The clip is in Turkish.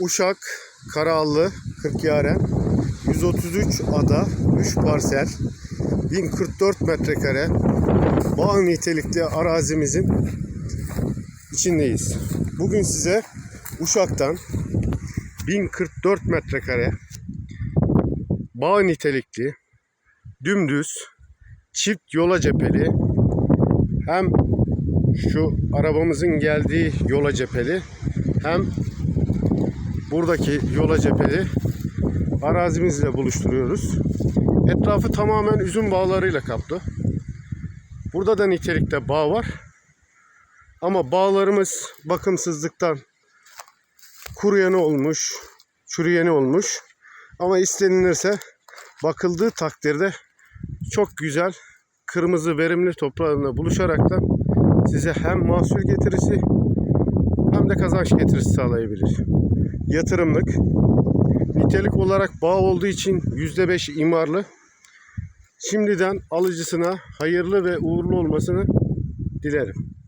Uşak, Karaağlı, Kırkyaren, 133 ada, 3 parsel, 1044 metrekare bağ nitelikli arazimizin içindeyiz. Bugün size Uşak'tan 1044 metrekare bağ nitelikli, dümdüz, çift yola cepheli hem şu arabamızın geldiği yola cepheli hem buradaki yola cepheli arazimizle buluşturuyoruz. Etrafı tamamen üzüm bağlarıyla kaplı. Burada da nitelikte bağ var. Ama bağlarımız bakımsızlıktan kuruyeni olmuş, çürüyeni olmuş. Ama istenilirse bakıldığı takdirde çok güzel kırmızı verimli toprağında buluşaraktan size hem mahsul getirisi kazanç getirisi sağlayabilir. Yatırımlık. Nitelik olarak bağ olduğu için %5 imarlı. Şimdiden alıcısına hayırlı ve uğurlu olmasını dilerim.